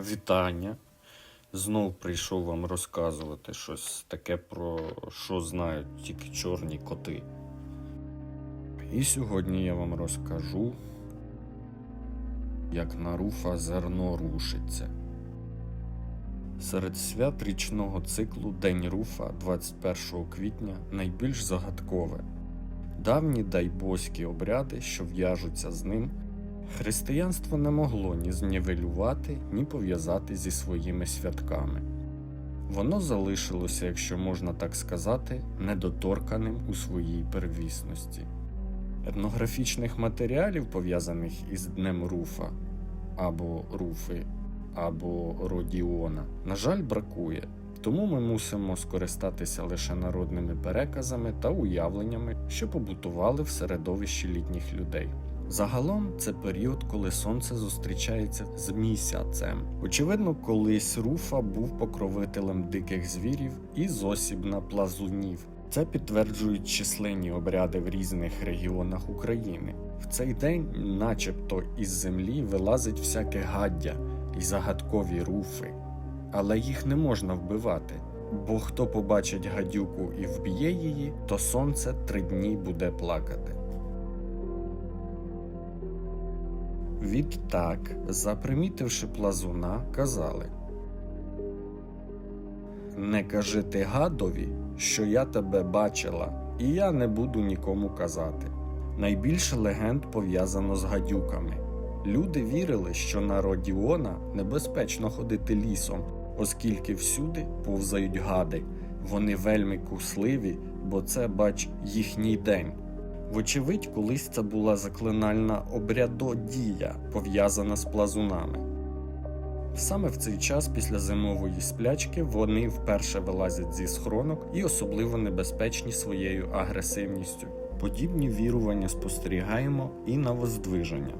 Вітання. Знов прийшов вам розказувати щось таке, про що знають тільки чорні коти. І сьогодні я вам розкажу, як на руфа зерно рушиться. Серед свят річного циклу День Руфа 21 квітня найбільш загадкове. Давні дайбоські обряди, що в'яжуться з ним, Християнство не могло ні знівелювати, ні пов'язати зі своїми святками. Воно залишилося, якщо можна так сказати, недоторканим у своїй первісності. Етнографічних матеріалів, пов'язаних із Днем Руфа або Руфи, або Родіона, на жаль, бракує, тому ми мусимо скористатися лише народними переказами та уявленнями, що побутували в середовищі літніх людей. Загалом це період, коли сонце зустрічається з місяцем. Очевидно, колись Руфа був покровителем диких звірів і зосібна плазунів. Це підтверджують численні обряди в різних регіонах України. В цей день, начебто, із землі вилазить всяке гаддя і загадкові руфи, але їх не можна вбивати. Бо хто побачить гадюку і вб'є її, то сонце три дні буде плакати. Відтак, запримітивши плазуна, казали Не кажи ти гадові, що я тебе бачила, і я не буду нікому казати. Найбільше легенд пов'язано з гадюками. Люди вірили, що на Родіона небезпечно ходити лісом, оскільки всюди повзають гади. Вони вельми кусливі, бо це, бач, їхній день. Вочевидь, колись це була заклинальна обрядодія, пов'язана з плазунами. Саме в цей час, після зимової сплячки, вони вперше вилазять зі схронок і особливо небезпечні своєю агресивністю. Подібні вірування спостерігаємо і на воздвиження.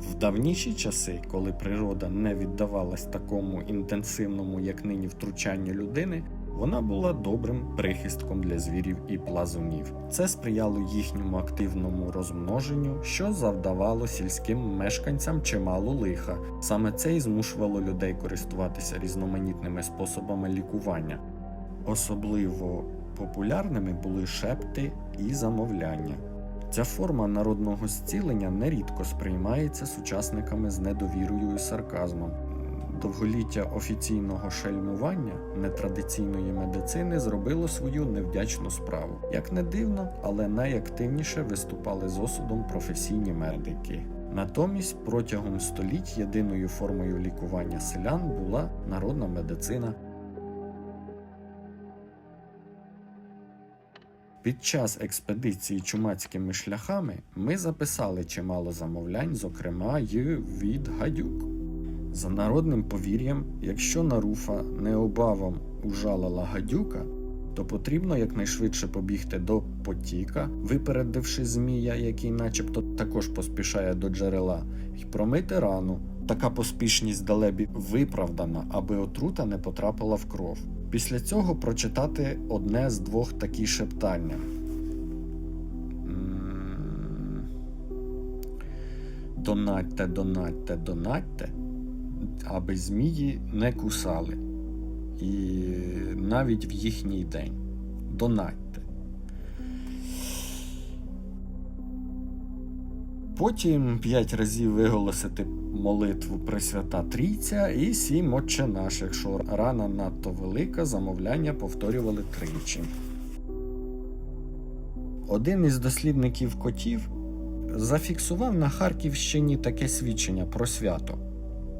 В давніші часи, коли природа не віддавалась такому інтенсивному, як нині, втручанню людини, вона була добрим прихистком для звірів і плазунів. Це сприяло їхньому активному розмноженню, що завдавало сільським мешканцям чимало лиха. Саме це і змушувало людей користуватися різноманітними способами лікування. Особливо популярними були шепти і замовляння. Ця форма народного зцілення нерідко сприймається сучасниками з недовірою і сарказмом. Довголіття офіційного шельмування нетрадиційної медицини зробило свою невдячну справу. Як не дивно, але найактивніше виступали з осудом професійні медики. Натомість протягом століть єдиною формою лікування селян була народна медицина. Під час експедиції чумацькими шляхами ми записали чимало замовлянь, зокрема й від гадюк. За народним повір'ям, якщо на руфа необавом ужалила гадюка, то потрібно якнайшвидше побігти до потіка, випередивши змія, який начебто також поспішає до джерела, і промити рану. Така поспішність далебі виправдана, аби отрута не потрапила в кров. Після цього прочитати одне з двох такі шептання. Донатьте, донатьте, донатьте, аби змії не кусали. І навіть в їхній день. Донатьте. Потім п'ять разів виголосити молитву Пресвята Трійця і сім отче наш. Якщо рана надто велика, замовляння повторювали тричі. Один із дослідників котів зафіксував на Харківщині таке свідчення про свято.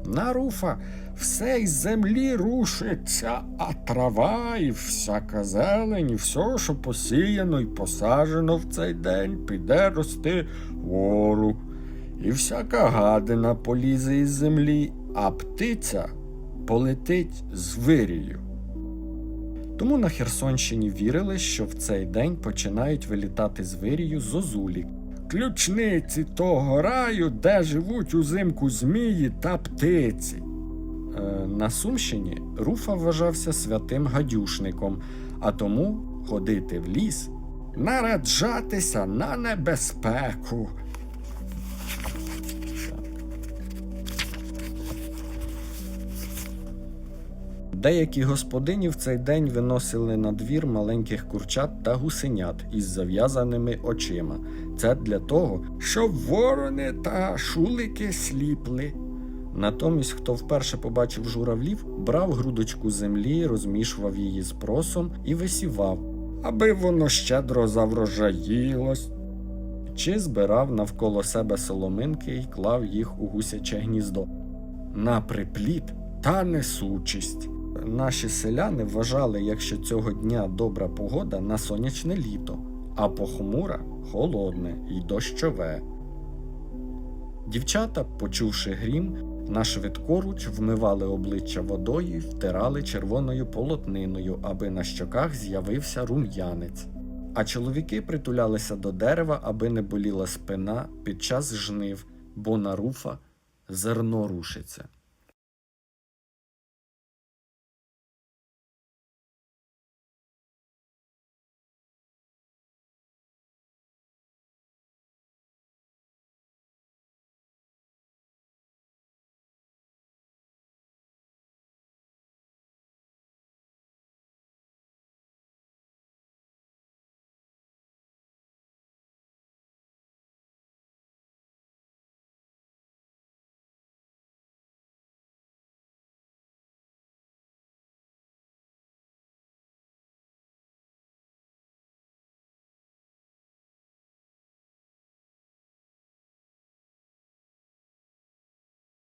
На руфа все із землі рушиться, а трава і всяка зелень, і все, що посіяно і посаджено в цей день, піде рости вгору. І всяка гадина полізе із землі, а птиця полетить з вирію. Тому на Херсонщині вірили, що в цей день починають вилітати з вирію зозулі, ключниці того раю, де живуть узимку змії та птиці. Е, на Сумщині Руфа вважався святим гадюшником, а тому ходити в ліс, нараджатися на небезпеку. Деякі господині в цей день виносили на двір маленьких курчат та гусенят із зав'язаними очима. Це для того, щоб ворони та шулики сліпли. Натомість, хто вперше побачив журавлів, брав грудочку землі, розмішував її з просом і висівав, аби воно щедро заврожаїлось. Чи збирав навколо себе соломинки і клав їх у гусяче гніздо. На припліт та несучість. Наші селяни вважали, якщо цього дня добра погода на сонячне літо, а похмура холодне і дощове. Дівчата, почувши грім, на швидкоруч вмивали обличчя водою і втирали червоною полотниною, аби на щоках з'явився рум'янець. А чоловіки притулялися до дерева, аби не боліла спина під час жнив, бо на руфа зерно рушиться.